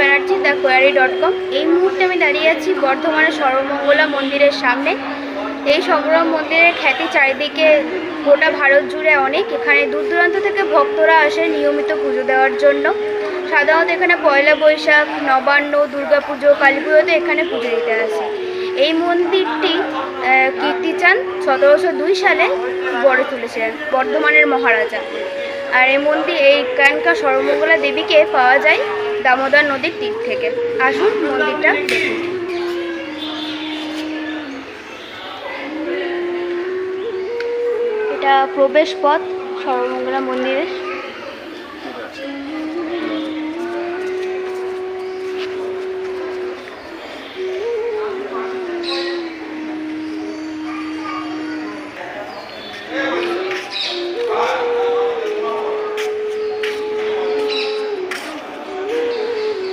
Banerjee the Quarry dot com. এই মুহূর্তে আমি দাঁড়িয়ে আছি বর্ধমানের সর্বমঙ্গলা মন্দিরের সামনে। এই সংগ্রাম মন্দিরের খ্যাতি চারিদিকে গোটা ভারত জুড়ে অনেক। এখানে দূর দূরান্ত থেকে ভক্তরা আসে নিয়মিত পুজো দেওয়ার জন্য। সাধারণত এখানে পয়লা বৈশাখ নবান্ন দুর্গাপুজো কালী পুজোতে এখানে পুজো দিতে আসে। এই মন্দিরটি আহ, কীর্তিচাঁদ সতেরোশো দুই সালে গড়ে তুলেছিলেন বর্ধমানের মহারাজা। আর এই মন্দির এই এখানকার সর্বমঙ্গলা দেবীকে পাওয়া যায় দামোদর নদীর তীর থেকে। আসুন মন্দিরটা দেখুন। প্রবেশ পথ সর্বমঙ্গলা মন্দিরের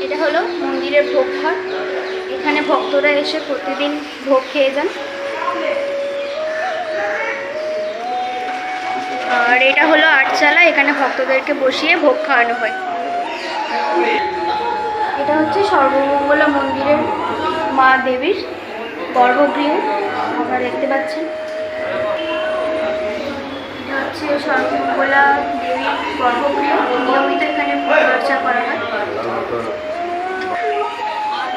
এটা হলো মন্দিরের ভোগ ঘর। এখানে ভক্তরা এসে প্রতিদিন ভোগ খেয়ে যান। আর এটা হলো আটচালা, এখানে ভক্তদেরকে বসিয়ে ভোগ খাওয়ানো হয়। এটা হচ্ছে সর্বমঙ্গলা মন্দিরের মা দেবীর গর্ভগৃহ, আপনারা দেখতে পাচ্ছেন। এটা হচ্ছে সর্বমঙ্গলা গর্ভগৃহ, নিয়মিত এখানে করা হয়।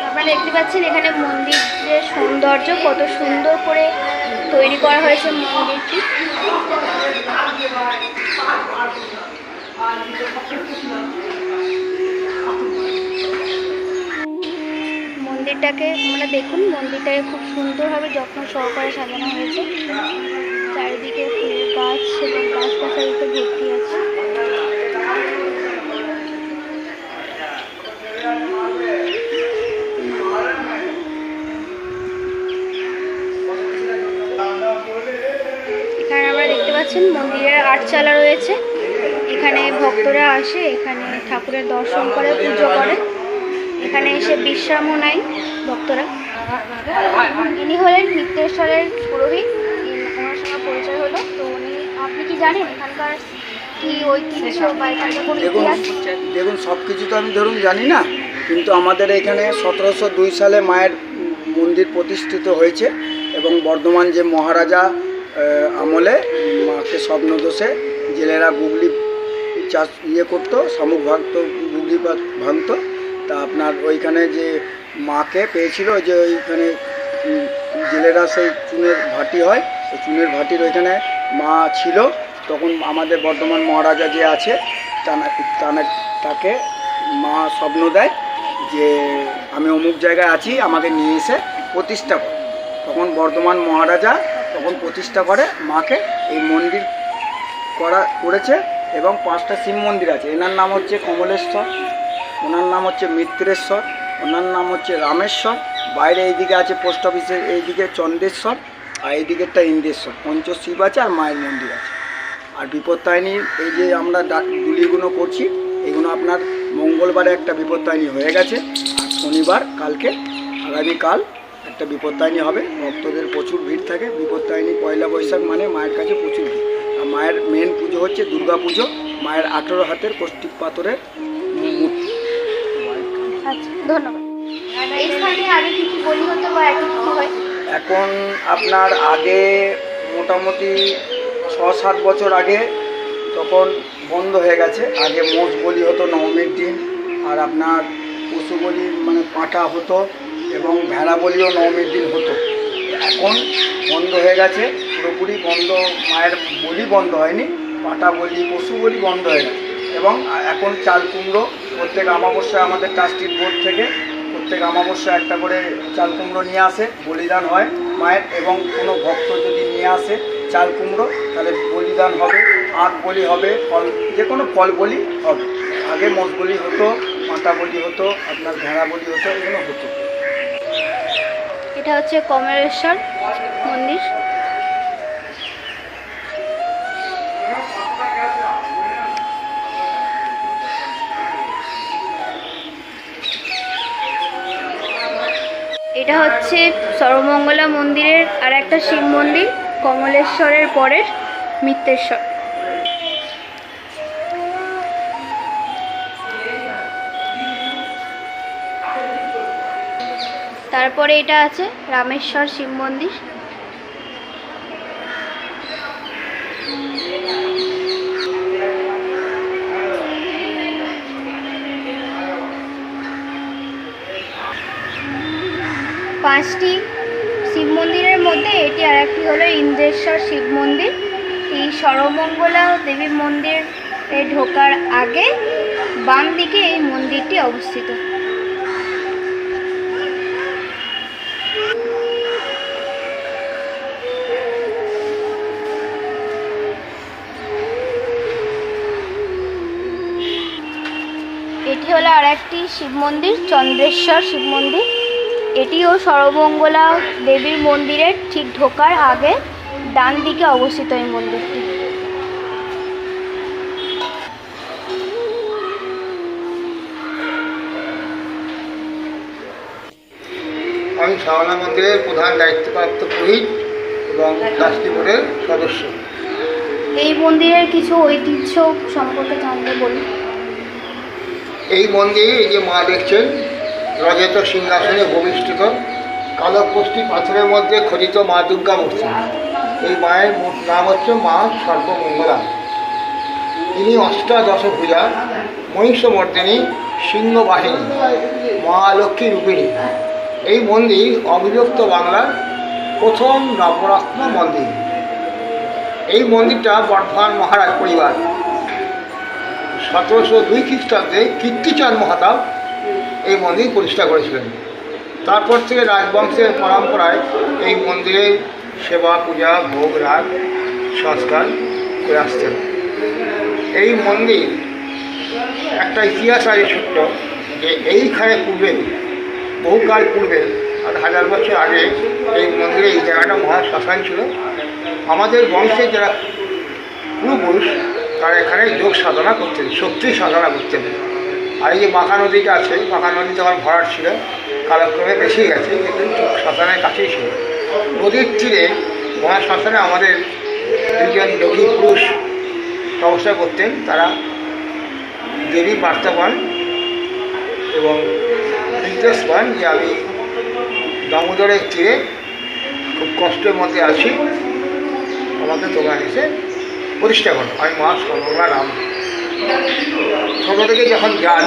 আপনারা দেখতে পাচ্ছেন এখানে মন্দিরের সৌন্দর্য, কত সুন্দর করে তৈরি করা হয়েছে মন্দিরটি। মন্দিরটাকে মানে দেখুন, মন্দিরটাকে খুব সুন্দরভাবে যত্ন সহকারে সাজানো হয়েছে। চারিদিকে ফুল গাছ এবং গাছ গাছগাছালিতে ভর্তি আছে। পাচ্ছেন মন্দিরের আটচালা রয়েছে। এখানে ভক্তরা আসে এখানে ঠাকুরের দর্শন করে পুজো করে। এখানে এসে বিশ্রামও নেয় ভক্তরা। ইনি হলেন নিত্যেশ্বরের পুরোহিত ওনার সঙ্গে পরিচয় হলো। তো উনি আপনি কি জানেন এখানকার দেখুন দেখুন সব কিছু তো আমি ধরুন জানি না কিন্তু আমাদের এখানে সতেরোশো দুই সালে মায়ের মন্দির প্রতিষ্ঠিত হয়েছে এবং বর্ধমান যে মহারাজা আমলে মাকে স্বপ্নদোষে জেলেরা গুগলি চাষ ইয়ে করতো, শামুক ভাঙতো, গুগলি ভাঙতো। তা আপনার ওইখানে যে মাকে পেয়েছিল যে ওইখানে জেলেরা সেই চুনের ভাটি হয়, সেই চুনের ভাটির ওইখানে মা ছিল। তখন আমাদের বর্ধমান মহারাজা যে আছে তাকে মা স্বপ্ন দেয় যে আমি অমুক জায়গায় আছি, আমাকে নিয়ে এসে প্রতিষ্ঠা কর। তখন বর্ধমান মহারাজা তখন প্রতিষ্ঠা করে মাকে। এই মন্দির করা করেছে এবং পাঁচটা শিব মন্দির আছে। এনার নাম হচ্ছে কমলেশ্বর, ওনার নাম হচ্ছে মিত্রেশ্বর, ওনার নাম হচ্ছে রামেশ্বর, বাইরে এইদিকে আছে পোস্ট অফিসের, এইদিকে চন্দ্রেশ্বর আর এইদিকেরটা ইন্দ্রেশ্বর পঞ্চশিব আছে আর মায়ের মন্দির আছে। আর বিপত্তায়নীর এই যে আমরা ডা- গুলিগুলো করছি এগুলো আপনার মঙ্গলবারে একটা বিপত্তায়নী হয়ে গেছে। আর শনিবার, কালকে, আগামীকাল একটা বিপত্তায়নী হবে ভক্তদের প্রচুর ভিড় থাকে বিপত্তায়নী পয়লা বৈশাখ মানে মায়ের কাছে প্রচুর ভিড়। আর মায়ের মেন পুজো হচ্ছে দুর্গা পুজো মায়ের আঠেরো হাতের কষ্টিক পাথরের মূর্তি। ধন্যবাদ। এখন আপনার আগে মোটামুটি ছ সাত বছর আগে তখন বন্ধ হয়ে গেছে আগে মোষ বলি হতো নবমীর দিন আর আপনার পশু বলি মানে পাঁঠা হতো এবং ভেড়া বলিও নবমীর দিন হতো। এখন বন্ধ হয়ে গেছে, পুরোপুরি বন্ধ, মায়ের বলি বন্ধ হয়নি পাঁঠা বলি, পশু বলি বন্ধ হয়ে গেছে। এবং এখন চাল কুমড়ো, প্রত্যেক অমাবস্যায় আমাদের ট্রাস্টির বোর্ড থেকে প্রত্যেক অমাবস্যায় একটা করে চাল কুমড়ো নিয়ে আসে, বলিদান হয় মায়ের, এবং কোনো ভক্ত যদি নিয়ে আসে চাল কুমড়ো, তাহলে বলিদান হবে, আখ বলি হবে, ফল যে কোনো ফল বলি হবে। আগে মোষ বলি হতো মাতা বলি হতো, আপনার ভেড়া বলি হতো, এগুলো হতো। এটা হচ্ছে কমলেশ্বর মন্দির। এটা হচ্ছে সর্বমঙ্গলা মন্দিরের আর একটা শিব মন্দির, কমলেশ্বরের পরের মিত্রেশ্বর তারপরে এটা আছে রামেশ্বর শিব মন্দির। পাঁচটি শিব মন্দিরের মধ্যে এটি আর একটি হলো ইন্দ্রেশ্বর শিব মন্দির। এই সর্বমঙ্গলা দেবী মন্দির ঢোকার আগে বাম দিকে এই মন্দিরটি অবস্থিত। একটি শিব মন্দির চন্দ্রেশ্বর শিব মন্দির। এটিও সর্বমঙ্গলা দেবীর মন্দিরের ঠিক ঢোকার আগে ডান দিকে অবস্থিত এই মন্দিরটি। আমি শাওনা মন্দিরের প্রধান দায়িত্বপ্রাপ্ত পুরোহিত এবং ট্রাস্টি বোর্ডের সদস্য। এই মন্দিরের কিছু ঐতিহ্য সম্পর্কে জানতে বলুন। এই মন্দিরে এই যে মা দেখছেন, রজত সিংহাসনে ভূমিষ্ঠিত কালো পোষ্টি পাথরের মধ্যে খোদিত মা দুর্গা মূর্তি। এই মায়ের নাম হচ্ছে মা সর্বমঙ্গলা। ইনি অষ্টাদশ ভূজা মহিষমর্দিনী, সিংহবাহিনী মহালক্ষ্মী রূপিণী। এই মন্দির অবিভক্ত বাংলার প্রথম নবরত্ন মন্দির। এই মন্দিরটা বর্ধমান মহারাজ পরিবার। সতেরোশো দুই খ্রিস্টাব্দে কীর্তিচাঁদ মহাতাব এই মন্দির প্রতিষ্ঠা করেছিলেন। তারপর থেকে রাজবংশের পরম্পরায় এই মন্দিরে সেবা, পূজা, ভোগ, রাগ, সংস্কার করে আসতেন এই মন্দির একটা ইতিহাস আছে ছোট্ট যে এইখানে পূর্বে, বহুকাল পূর্বে, আর হাজার বছর আগে এই মন্দিরে এই জায়গাটা মহা শ্মশান ছিল। আমাদের বংশের যারা পূর্বপুরুষ তারা এখানে যোগ সাধনা করতেন শক্তি সাধনা করতেন আর এই যে মাখা নদীটা আছে মাখা নদী তখন ভরাট ছিল, কালক্রমে বেশি গেছে, কিন্তু সাধনের কাছেই ছিল। নদীর তীরে মহা শ্মশানে আমাদের দুজন যোগী পুরুষ তপস্যা করতেন, তারা দেবী বার্তা পান এবং নির্দেশ পান, যে আমি দামোদরের তীরে খুব কষ্টের মধ্যে আছি। আমাকে তোমরা এসে প্রতিষ্ঠা করো আমি মা সর্বমঙ্গলা নাম ছোটো থেকে যখন যান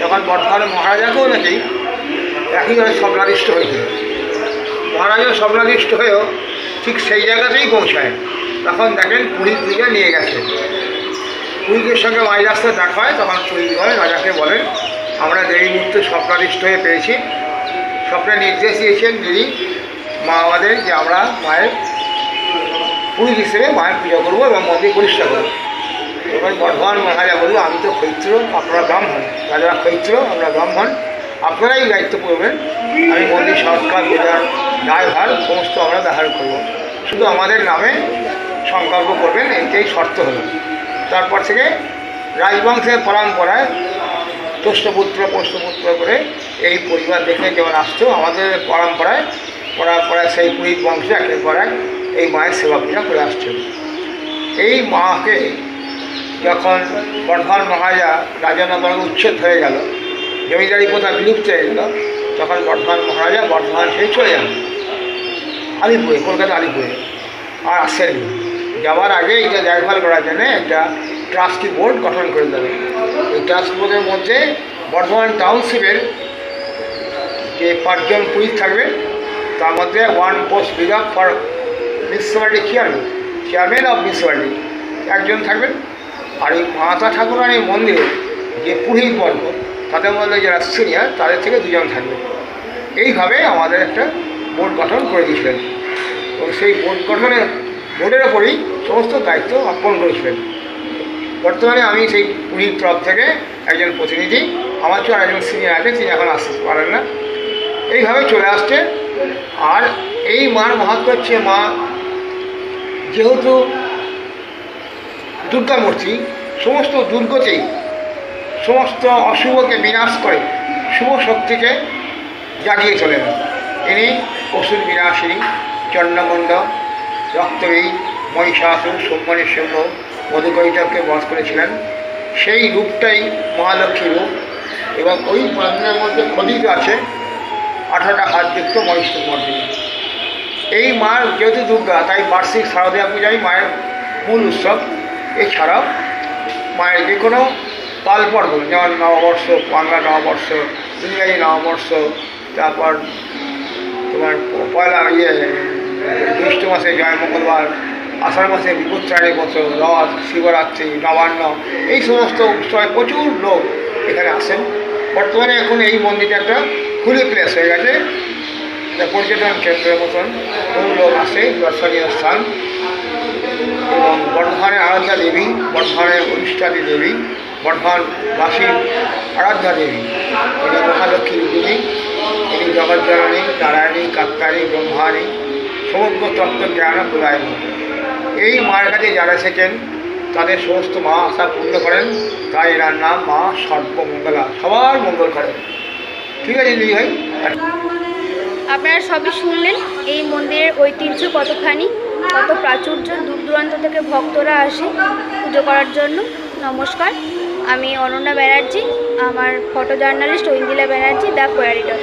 তখন বর্ধমানে মহারাজাকেও নাকি একইভাবে স্বপ্নাদিষ্ট হয়েছিল মহারাজা স্বপ্নাদিষ্ট হয়েও ঠিক সেই জায়গাতেই পৌঁছায়। তখন দেখেন পুরী দিকে নিয়ে গেছে। পুরীদের সঙ্গে মাঝ রাস্তায় দেখা হয়, তখন চুরি হয়, রাজাকে বলেন, আমরা দেবী মুহূর্তে স্বপ্নাদিষ্ট হয়ে পেয়েছি, স্বপ্নে নির্দেশ দিয়েছেন দিদি মা আমাদের যে আমরা মায়ের পুরী হিসেবে মায়ের পূজা করব এবং মন্দির পরিষ্কার করব। এবার বর্ধমান মহারাজা বলল আমি তো ক্ষৈত্র আপনারা ব্রাহ্মণ। রাজা ক্ষৈত্র আমরা ব্রাহ্মণ। আপনারাই দায়িত্ব করবেন আমি মন্দির সংস্কার পূজার দায়ভার, সমস্ত আমরা ধারণ করব। শুধু আমাদের নামে সংকল্প করবেন, এইটাই শর্ত হলো। তারপর থেকে রাজবংশের পরম্পরায় পোষ্যপুত্র পোষ্যপুত্র করে এই পরিবার দেখে যেমন আসতো, আমাদের পরম্পরায় পরম্পরায় সেই পুরীত বংশে একের পর এক। এই মায়ের সেবা পূজা করে আসছে এই মাকে যখন বর্ধমান মহারাজা রাজনগর উচ্ছেদ হয়ে গেল, জমিদারি প্রথা বিলুপ্ত হয়ে গেল, তখন বর্ধমান মহারাজা বর্ধমান সেই চলে যান। আলিপুরে কলকাতা আলিপুরে। আর আসেননি যাওয়ার আগে এটা দেখভাল করার জন্য একটা ট্রাস্টি বোর্ড গঠন করে দেবে এই ট্রাস্ট বোর্ডের মধ্যে বর্ধমান টাউনশিপের যে পাঁচজন পুলিশ থাকবে তার মধ্যে one post reserve for municipality chairman chairman of municipality একজন থাকবেন, আর ওই মাতা ঠাকুরানীর মন্দিরে যে পুরোহিত বর্গ তাদের মধ্যে যারা সিনিয়র তাদের থেকে দুজন থাকবে এইভাবে আমাদের একটা বোর্ড গঠন করে দিয়েছিলেন। এবং সেই বোর্ড গঠনের বোর্ডের ওপরেই সমস্ত দায়িত্ব অর্পণ করেছিলেন। বর্তমানে আমি সেই পুরীর তরফ থেকে একজন প্রতিনিধি, আমার চেয়ে আর একজন সিনিয়র আছে, তিনি এখন আসতে পারেন না। এইভাবে চলে আসছে। আর এই মার মাহাত্ম হচ্ছে মা যেহেতু দুর্গামূর্তি, সমস্ত দুর্গতেই, সমস্ত অশুভকে বিনাশ করে শুভ শক্তিকে জাগিয়ে তোলেন। তিনি অসুর বিনাশিনী চন্ডমণ্ড রক্তবী মহিষাসুর সোমনের সিংহ মধুকৈটবকে বধ করেছিলেন। সেই রূপটাই মহালক্ষ্মী রূপ এবং ওই মন্দিরের মধ্যে খোদিত আছে আঠারোটা হাতযুক্ত মহিষুর মন্দির এই মার যেহেতু দুর্গা, তাই বার্ষিক শারদীয়া পূজাই মায়ের মূল উৎসব। এছাড়াও মায়ের যে কোনো পাল পর্ব, যেমন নববর্ষ, বাংলা নববর্ষ ইংরাজি নববর্ষ, তারপর তোমার পয়লা ইয়ে জ্যৈষ্ঠ মাসে জয় মঙ্গলবার, আষাঢ় মাসে বিপত্রাণী বছর রথ, শিবরাত্রি, নবান্ন, এই সমস্ত উৎসবে প্রচুর লোক এখানে আসেন। বর্তমানে এখন এই মন্দিরটা একটা খুলি প্লেস হয়ে গেছে। একটা পর্যটন কেন্দ্রের মতন লোক আসে দর্শনীয় স্থান। এবং বর্ধমানের আরাধ্যা দেবী বর্ধমানের অনুষ্ঠানী দেবী বর্ধমানবাসীর আরাধ্যা দেবী। ইনি মহালক্ষ্মীর দেবী ইনি জগজ্জননী, নারায়ণী কাত্তারী ব্রহ্মাণী সমগ্র তত্ত্ব জ্ঞান প্রদায়নী এই মায়ের কাছে যারা এসেছেন, তাদের সমস্ত মা আশা পূর্ণ করেন। তাই এনার নাম মা সর্বমঙ্গলা। সবার মঙ্গল করেন। ঠিক আছে, দিদি ভাই? আপনারা সবই শুনলেন এই মন্দিরের ঐতিহ্য কতখানি, কত প্রাচুর্য দূর দূরান্ত থেকে ভক্তরা আসে পুজো করার জন্য। নমস্কার, আমি অনন্যা ব্যানার্জি, আমার photo journalist Aindrila Banerjee, the Quarry dot